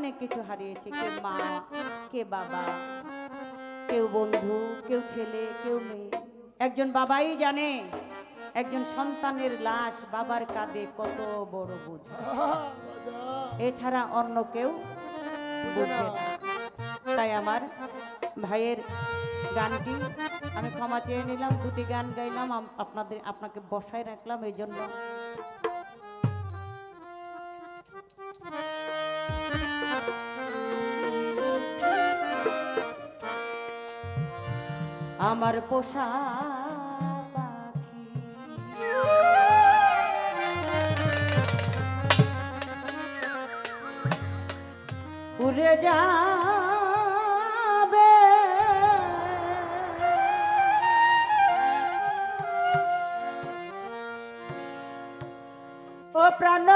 অনেক কিছু হারিয়েছে, কে মা, কে বাবা, কেউ বন্ধু, কেউ ছেলে, কেউ মেয়ে। একজন বাবাই জানে, একজন সন্তানের লাশ বাবার কাঁধে কত বড় বোঝ। এছাড়া অন্য কেউ বোঝে না। তাই আমার ভাইয়ের গানটি আমি ক্ষমা চেয়ে নিলাম, দুটি গান গাইলাম আপনাদের আপনাকে বসায় রাখলাম, এই জন্য আমার পোষা উড়ে যাবে। ও প্রাণ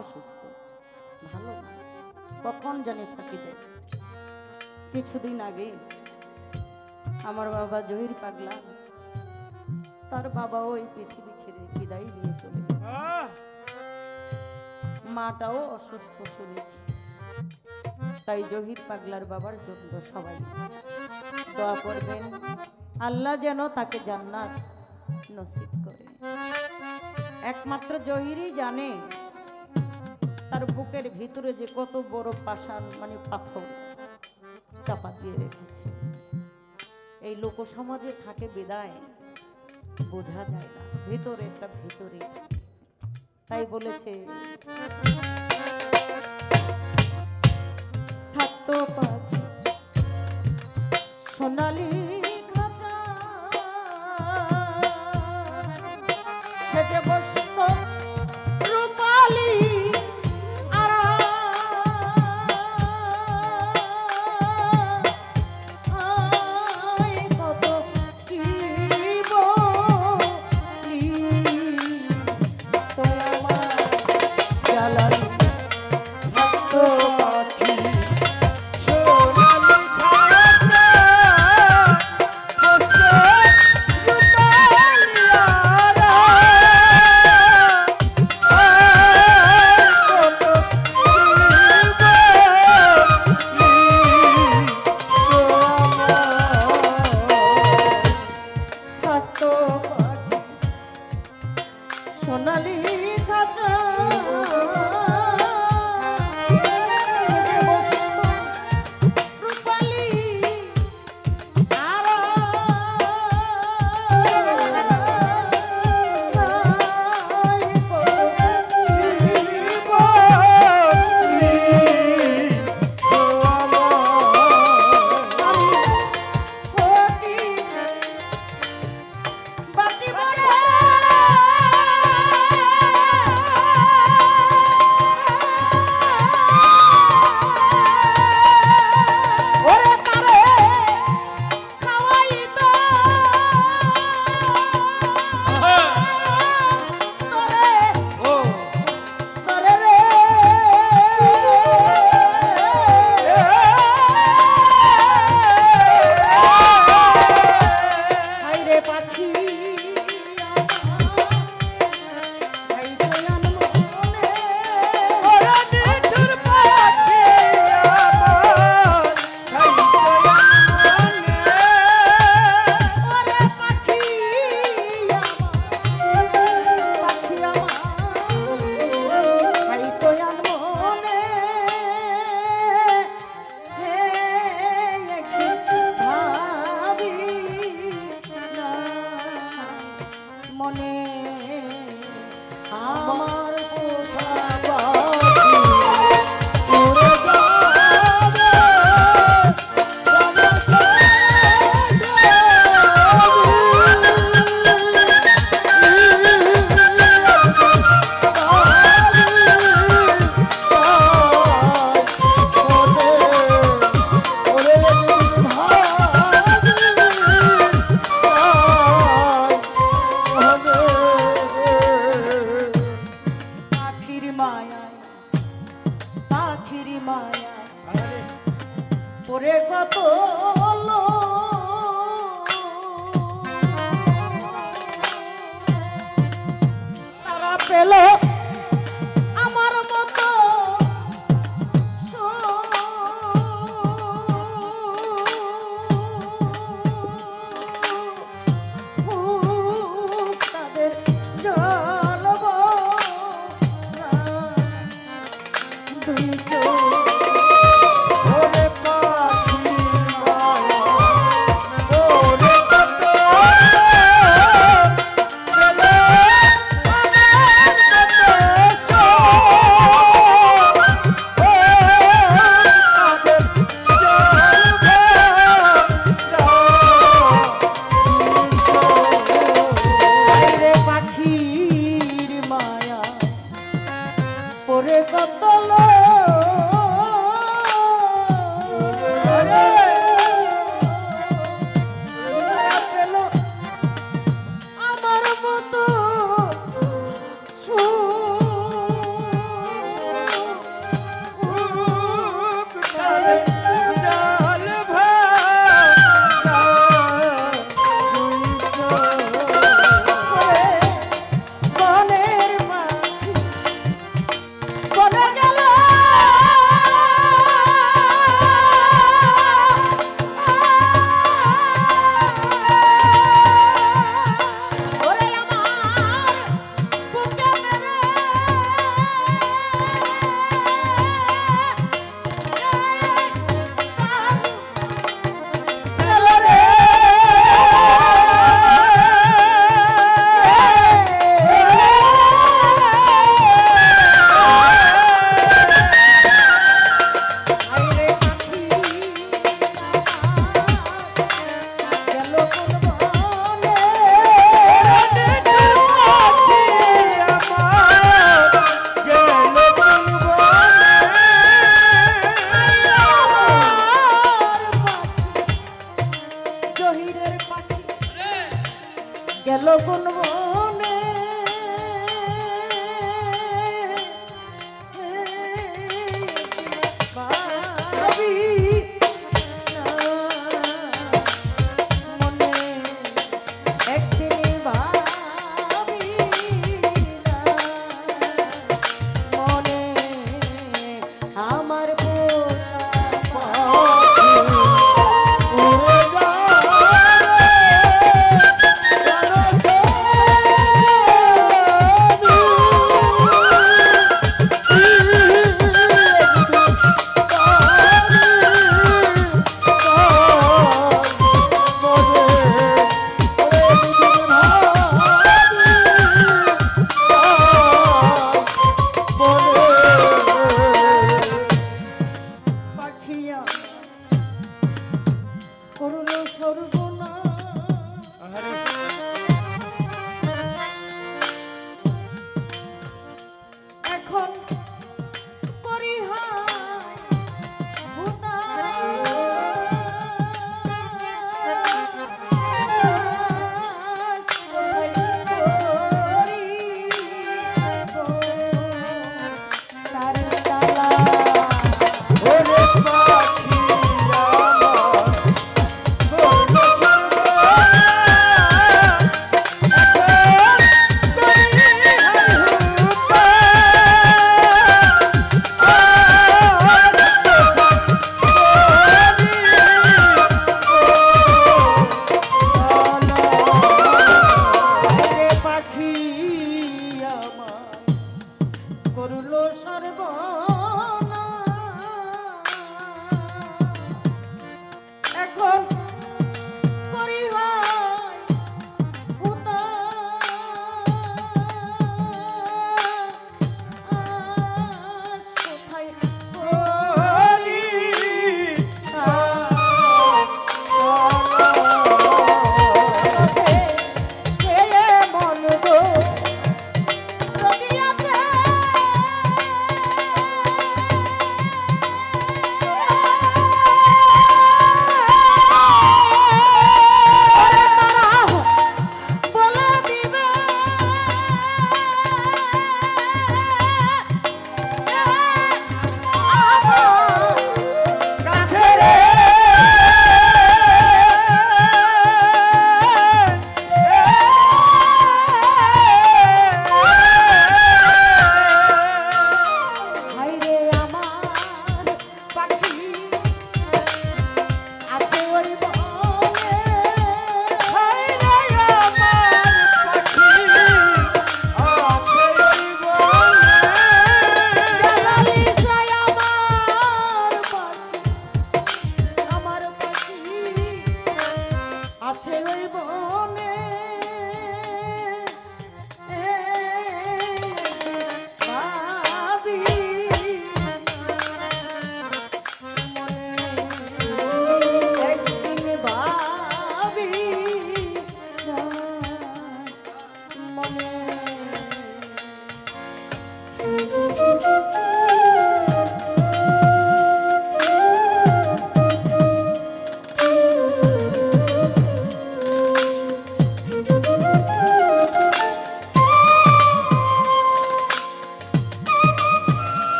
অসুস্থ। ভালো কখন জানি ফাঁকি দেয়। কিছুদিন আগে আমার বাবা জহির পাগলা, তার বাবাও এই পৃথিবী ছেড়ে বিদায় নিয়ে চলে মাটাও অসুস্থ শুনেছি তাই জহির পাগলার বাবার জন্য সবাই দোয়া করবেন, আল্লাহ যেন তাকে জান্নাত নসিব করে। একমাত্র জহিরই জানে তার বুকের ভিতরে যে কত বড় পাষাণ মানে পাথর চাপা দিয়ে রেখেছে। এই লোকসমাজে থাকে বিদায়, বোঝা যায় না। ভিতরে একটা ভিতরে। তাই বলেছে, থাকতো সোনালি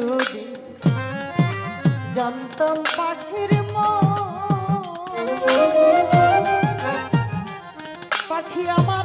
যদি জানতাম পাখির পাখি আমার